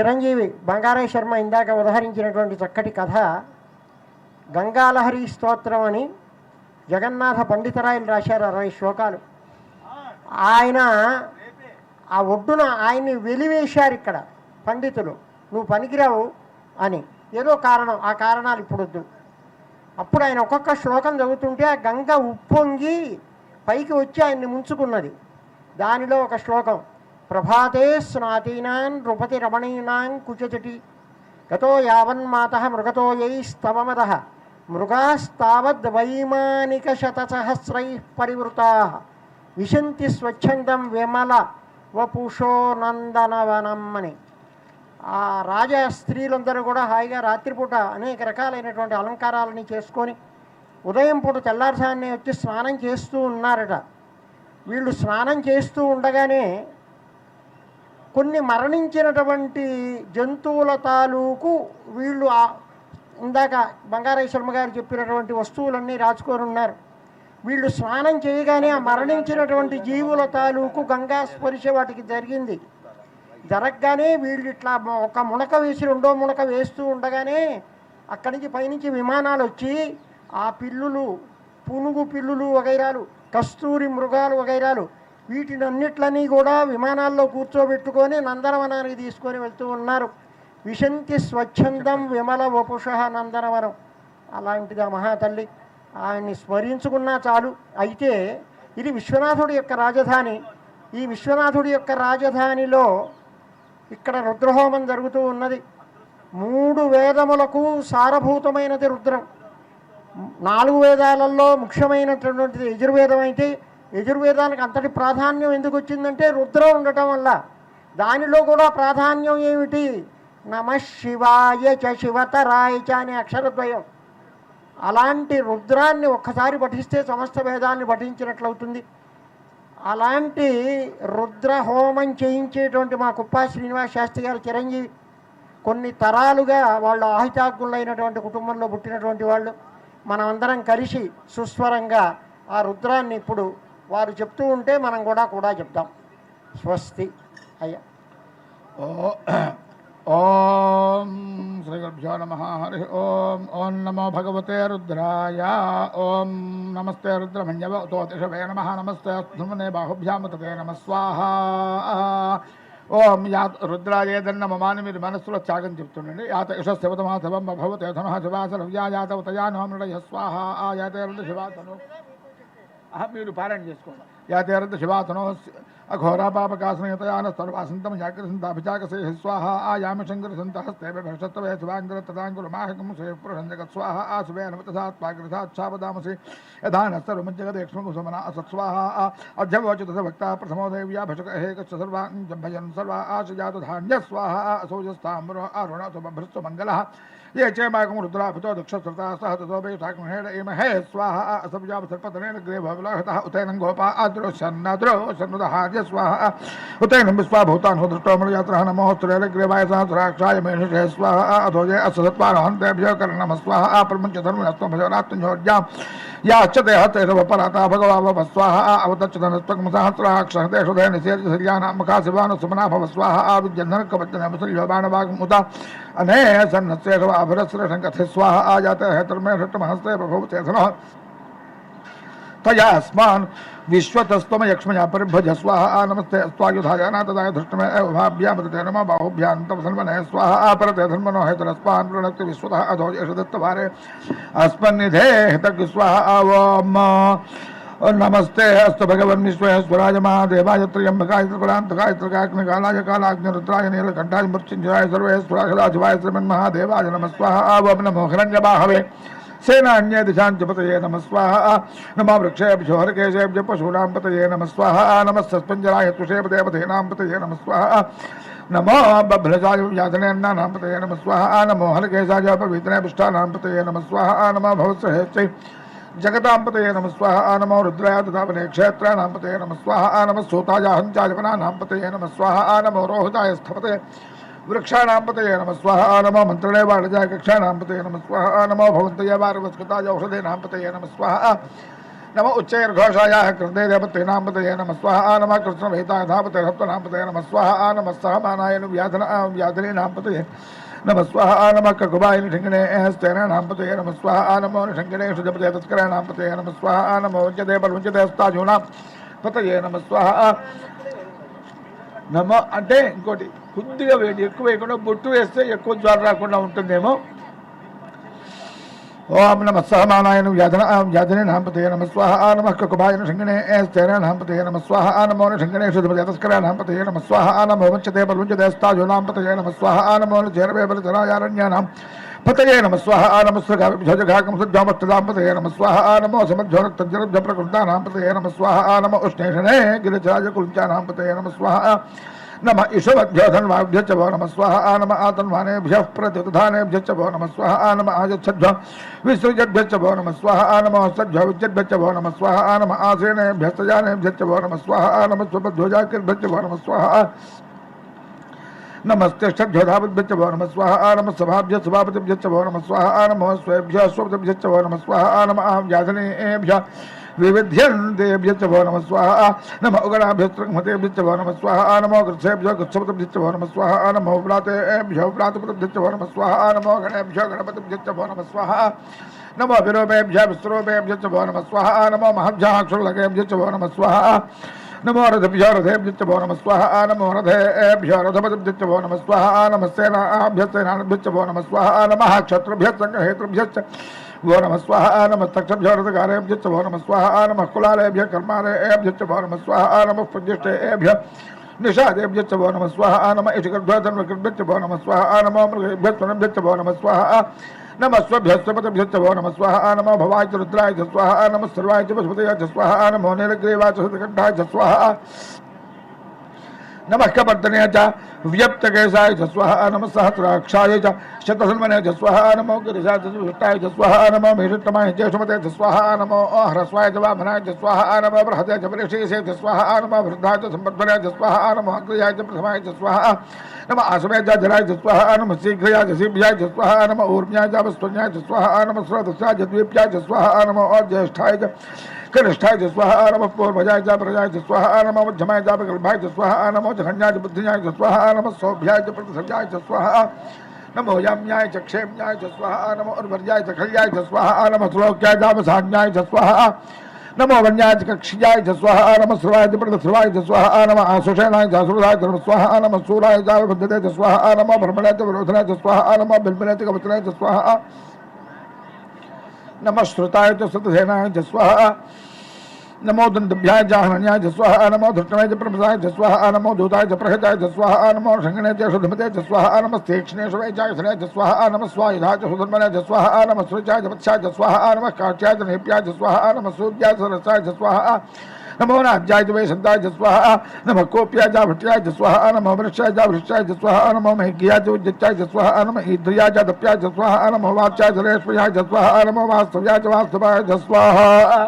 చిరంజీవి బంగారయ్య శర్మ ఇందాక ఉదహరించినటువంటి చక్కటి కథ గంగాలహరి స్తోత్రం అని జగన్నాథ పండితరాయలు రాశారు అరవై శ్లోకాలు. ఆయన ఆ ఒడ్డున ఆయన్ని వెలివేశారు ఇక్కడ పండితులు. నువ్వు పనికిరావు అని. ఏదో కారణం. ఆ కారణాలు ఇప్పుడొద్దు. అప్పుడు ఆయన ఒక్కొక్క శ్లోకం చదువుతుంటే ఆ గంగ ఉప్పొంగి పైకి వచ్చి ఆయన్ని ముంచుకున్నది. దానిలో ఒక శ్లోకం. ప్రభాతే స్నాతీనాన్ నృపతి రమణీనాం కుచచటి గతో యావన్మాత మృగతో యైస్తవమద మృగాస్తావద్ వైమానిక శతసహస్రై పరివృతా విశంతి స్వచ్ఛందం విమల వపుషో నందనవనం అని ఆ రాజ స్త్రీలందరూ కూడా హాయిగా రాత్రిపూట అనేక రకాలైనటువంటి అలంకారాలని చేసుకొని ఉదయం పూట తెల్లారుసాన్ని వచ్చి స్నానం చేస్తూ ఉన్నారట. వీళ్ళు స్నానం చేస్తూ ఉండగానే కొన్ని మరణించినటువంటి జంతువుల తాలూకు వీళ్ళు ఇందాక బంగారయ్య శర్మ గారు చెప్పినటువంటి వస్తువులన్నీ రాచుకొని ఉన్నారు. వీళ్ళు స్నానం చేయగానే ఆ మరణించినటువంటి జీవుల తాలూకు గంగా స్పర్శ వాటికి జరిగింది. జరగగానే వీళ్ళు ఇట్లా ఒక మునక వేసి రెండో మునక వేస్తూ ఉండగానే అక్కడి నుంచి పైనుంచి విమానాలు వచ్చి ఆ పిల్లులు పునుగు పిల్లులు వగైరాలు కస్తూరి మృగాలు వగైరాలు వీటినన్నిట్లని కూడా విమానాల్లో కూర్చోబెట్టుకొని నందనవనానికి తీసుకొని వెళ్తూ ఉన్నారు. విశంతి స్వచ్ఛందం విమల వపుష నందనవనం. అలాంటిది ఆ మహాతల్లి ఆయన్ని స్మరించుకున్నా చాలు. అయితే ఇది విశ్వనాథుడి యొక్క రాజధాని. ఈ విశ్వనాథుడి యొక్క రాజధానిలో ఇక్కడ రుద్రహోమం జరుగుతూ ఉన్నది. మూడు వేదములకు సారభూతమైనది రుద్రం. నాలుగు వేదాలలో ముఖ్యమైనటువంటిది యజుర్వేదం అయితే యజుర్వేదానికి అంతటి ప్రాధాన్యం ఎందుకు వచ్చిందంటే రుద్రం ఉండటం వల్ల. దానిలో కూడా ప్రాధాన్యం ఏమిటి? నమ శివాయ చ శివతరాయ చ అనే అక్షరద్వయం. అలాంటి రుద్రాన్ని ఒక్కసారి పఠిస్తే సమస్త భేదాన్ని పఠించినట్లవుతుంది. అలాంటి రుద్ర హోమం చేయించేటువంటి మా కుప్పా శ్రీనివాస్ శాస్త్రి గారు చిరంజీవి కొన్ని తరాలుగా వాళ్ళు ఆహితాగ్గులైనటువంటి కుటుంబంలో పుట్టినటువంటి వాళ్ళు. మనమందరం కలిసి సుస్వరంగా ఆ రుద్రాన్ని ఇప్పుడు వారు చెప్తూ ఉంటే మనం కూడా కూడా చెప్తాం. స్వస్తి అయ్యా. ఓ- ఓం శ్రీ గురుభ్యో నమ. హరి ఓం. ఓం నమో భగవతే రుద్రాయ. ఓం నమస్తే రుద్రమన్యవతోతిషవే నమ. నమస్తే అస్మనే బాహుభ్యామతే నమ. స్వాహ. ఓం యా రుద్రాయేదన్న మమాని మీరు మనస్సులో త్యాగం చెప్తుండండి. యాత యశస్యవతమాధవం భవతే ధన శివాసరవ్యా యాతవతయా నోమృడయ స్వాహ. ఆ యాతే శివాసను ఆహా, మీరు పారాయణ చేసుకోండి యాతేరత శివాసనో అఘోరా పాపకాసనయతయాన సర్వాసంతం జాగ్రసంతాభిచాకసే స్వాహ ఆయామి శంకర సంతహస్తే భషత్వే శివాంగర తదాంగుల మాహకం సే పురుషంజగ స్వాహ ఆ శివే అనుమతసాత్వాగ్రసాచ్ఛాపదామసి యథానస్తరుమజ్జగదేక్ష్మకు సమన అసత్స్వాహ అధ్యవోచిత భక్త ప్రథమో దేవ్యా భషక హేకశ్చ సర్వాంజభజన్ సర్వా ఆశజాత ధాన్య స్వాహ అసౌజస్తామృ అరుణ శుభభృత్సు మంగళ ये चेमाकं रुद्राभितो दक्षसृता सह ततोपे युथाकंहेण इमहे स्वाहा असभुजाम सर्पतनेन ग्रे भवलाहतः उतैनं गोपा आद्रोषन्नद्रोषन्नुदहाद्य स्वाहा। उतैनं विस्वा भूतान् हुदृष्टो मृयात्रः नमोऽस्त्रेण ग्रेवाय सहस्राक्षाय मेषे स्वाहा अधोजे अससत्वानहन्तेभ्यो कर्णम स्वाहा प्रमुञ्चधर्मिणस्त्वभजनात्मजोर्जां याश्च देहतेरवपराता भगवा भव स्वाहा अवतच्छधनस्त्वं सहस्राक्षः देशोधयनिशेर्जशल्यानां मुखा शिवानुसुमना भव स्वाहा विद्यन्धनकवचनमुसल्योबाणवागमुता अने सन्नस्येषवा महाभरश्रेष्ठङ्कथे स्वाहा आजात है तन्मय षट्टमहस्ते बभवचेतनः तयास्मान् विश्वतस्त्वम यक्ष्मया परिभज स्वाहा आ नमस्ते अस्वायुधा जाना तदाय धृष्टमे एवभाभ्या मृते नमः बाहुभ्यान्तं सन्मनः, स्वाहा आपरते धन्मनो हेतरस्मान् प्रणक्ति विश्वतः अधोजेषदत्तवारे अस्मन्निधे हितकृ स्वाहा आवम नमस्ते अस्तु भगवन् विश्वेश्वराय महादेवाय त्र्यम्बकाय त्रिपुरान्तकाय त्रिकाग्निकालाय कालाग्निरुद्राय नीलकण्ठाय मृत्युञ्जयाय सर्वेश्वराय सदाशिवाय श्रीमन्महादेवाय नमः स्वाहा। आवम नमो हिरण्यबाहवे। सेनान्य दिशांचपतये नमः स्वाहा। नमः वृक्षेभ्यो हरकेशेभ्य पशूनां पतये नमः स्वाहा। नमः सस्पञ्जराय तुषेभ देवतेनां पतये नमः स्वाहा। नमो बभ्रजाय व्याधनेन्नानां पतये नमः स्वाहा। नमो हरकेशाय पवित्रे पुष्टानां पतये नमः स्वाहा। नमः జగదాంపతయ నమ స్వాహ ఆ నమో రుద్రాయ తథాపనే క్షేత్ర నాంపతయ నమ స్వాహ ఆ నమ సూతాయ హంచాలిపనా నాంపతయ నమ స్వాహ ఆ నమో రోహితాయ స్థపతే వృక్షాణాంపతయ నమ స్వాహ ఆ నమో మంత్రణే వాడజాయ కక్షాణాంపతయ నమ స్వాహ ఆ నమో భవంతయ వారవస్కృతాయ ఔషధే నాంపతయ నమ స్వాహ నమ ఉచ్చైర్ఘోషాయా కృతే దేవతే నాంపతయ నమ స్వాహ ఆ నమ కృష్ణవేతాయ ధాపతే హత్వ నాంపతయ నమ స్వాహ వ్యాధన వ్యాధనే నాంపతయ नमः स्वाहा नमः ककुबाय निषङ्गणे स्तेनां पतये नमः स्वाहा नमो निषङ्गणे सुजपते तस्कराणां पतये नमः स्वाहा नमो वञ्चते बलवञ्चते अस्ताजूनां పతయే నమ స్వాహ నమ అంటే ఇంకోటి కొద్దిగా వేడి ఎక్కువ వేయకుండా బొట్టు వేస్తే ఎక్కువ జ్వరం రాకుండా ఉంటుందేమో ఓం నమ సహమానాయను వ్యాధన వ్యాధనే నాంపతయ నమ స్వాహ నమ కుబాయన శంగణే స్థేన నాంపతయ నమ స్వాహ నమో శంగణే శుద్ధపతి తస్కర నాంపతయ నమ స్వాహ నమో వంచతే బలుంచతే స్థాజో నాంపతయ నమ స్వాహ నమో చేరవే బలచరాయారణ్యానాం పతయే నమ స్వాహ నమ స్వగాకం సజ్జామత్తదాం పతయే నమ స్వాహ నమో సమధ్యోరక్తజ్జరబ్జ ప్రకృతానాం పతయే నమ స్వాహ నమ ఉష్ణేషణే గిరిజరాజ పతయే నమ స్వాహ नम ईषभ्योधन्वाभ्यच भो नम स्वाह आ नम आतन्वानेभ्यः प्रतिधानेभ्यश्च भो नम स्वाह आ नम आयच्छध्व विसृजद्भ्यश्च भो नम स्वाह आ नम सभ्य विद्यद्भ्यश्च भो नम स्वाह आ नम आसेनेभ्य सजानेभ्य भो नम स्वाह आ नम स्वपध्वजाकिर्भ्यश्च भो नम स्व नमस्तिष्ठ्योधावद्भ्यश्च भो नम स्वाहा आनम सभाभ्य सभापतिभ्यश्च भो नम स्वाहा आनम स्वभ्य स्वपतिभ्यश्च भो स्वाह आ नम अहं जाधनेभ्यः व्याधनेभ्य विविध्यन्तेभ्य भो नम स्वाहा नम उगणाभ्यस्त्रमतेभ्य भो नम स्वाहा नमो गृत्सेभ्यो गृत्सपतिभ्य भो नम स्वाहा नमो व्रातेभ्यो व्रातपतिभ्य भो नम स्वाहा नमो गणेभ्यो गणपतिभ्य भो नम स्वाहा नमो विरोपेभ्य विस्रोपेभ्य भो नम स्वाहा नमो महभ्याक्षुल्लकेभ्य भो नम स्वाहा नमो रथभ्यो रथेभ्य भो नम स्वाहा नमो रथेभ्यो रथपतिभ्य भो नम स्वाहा नमस्तेनाभ्य सेनाभ्य भो नम स्वाहा नमः क्षत्रुभ्य सङ्गहेतृभ्य भो नम स्वाहा नम तक्षभ्यो रथकारेभ्य भो नम स्वाहा नमः कुलालेभ्य कर्मालेभ्य भो नम स्वाहा नमः प्रज्येष्ठेभ्य निषादेभ्य भो नम स्वाहा नम इषकृभ्यो भो नम स्वाहा नमो मृगेभ्य स्वनभ्य भो नम स्वाहा नम स्वभ्यस्तपतभ्य भो नम स्वाहा नमो भवाय च रुद्राय च स्वाहा नम सर्वाय च पशुपतय च स्वाहा नमो नीलग्रीवाय च सुतकण्ठाय च स्वाहा नमः कपर्तने च व्यप्तकेशाय जस्व नम सहस्राक्षाय शतसन्मने जस्व नमो गिरिशा जस्वष्टाय जस्व नमो मेषुत्तमाय ज्येष्ठमते जस्व नमो ह्रस्वाय जवामनाय जस्व नम बृहते च परिशेषे जस्व नमो वृद्धाय च संवर्धने जस्व नम अग्रयाय च प्रथमाय जस्व नम आसमे जराय जस्व नम शीघ्रया जसीभ्याय जस्व नम ऊर्म्याय च वस्तुन्याय जस्व नम स्रदस्याय जद्वीप्याय जस्व नम ज्येष्ठाय कनिष्ठाय च स्वाहा नम पूर्वजाय च प्रजाय च स्वाहा नम मध्यमाय च विकल्पाय च स्वाहा नमो जघन्याय च बुद्धियाय च स्वाहा नम सौभ्याय च प्रतिसव्याय च स्वाहा नमो याम्याय च क्षेम्याय च स्वाहा नमो उर्वर्याय च खल्याय च स्वाहा नम श्लोक्याय च अवसान्याय च स्वाहा नमो वन्याय च कक्ष्याय च स्वाहा नम स्रवाय च प्रतिस्रवाय च स्वाहा नम आसुषेणाय च सुरधाय च नमः स्वाहा नम सूराय च विबद्धते च स्वाहा नमो भ्रमणाय च विरोधनाय च स्वाहा नमो बिल्बनाय च कवचनाय च स्वाहा नमः श्रुताय च सतसेनाय च स्वाहा नमो दंतभ्याय च हरण्याय च स्वाहा नमो धृष्टनाय च प्रभसाय च स्वाहा नमो दूताय च प्रहताय च स्वाहा नमो शङ्गणे च सुधमते च स्वाहा नमः तीक्ष्णे शुभेचाय सुनाय च स्वाहा नमः स्वायुधाय च सुधर्मनाय च स्वाहा नमः सुरचाय च वत्स्याय च स्वाहा नमः काच्याय च निप्याय च स्वाहा नमः सूर्याय च रसाय च स्वाहा नमो नाभ्याय दुवे शब्दाय जस्वाहा नमः कोप्याय जा भट्याय जस्वाहा नमः वृक्षाय जा वृक्षाय जस्वाहा नमः महकियाय जो जच्चाय जस्वाहा नमः ईद्रियाय जा दप्याय जस्वाहा नमः वाच्याय जलेश्वर्याय जस्वाहा नमः वास्तव्याय वास्तवाय जस्वाहा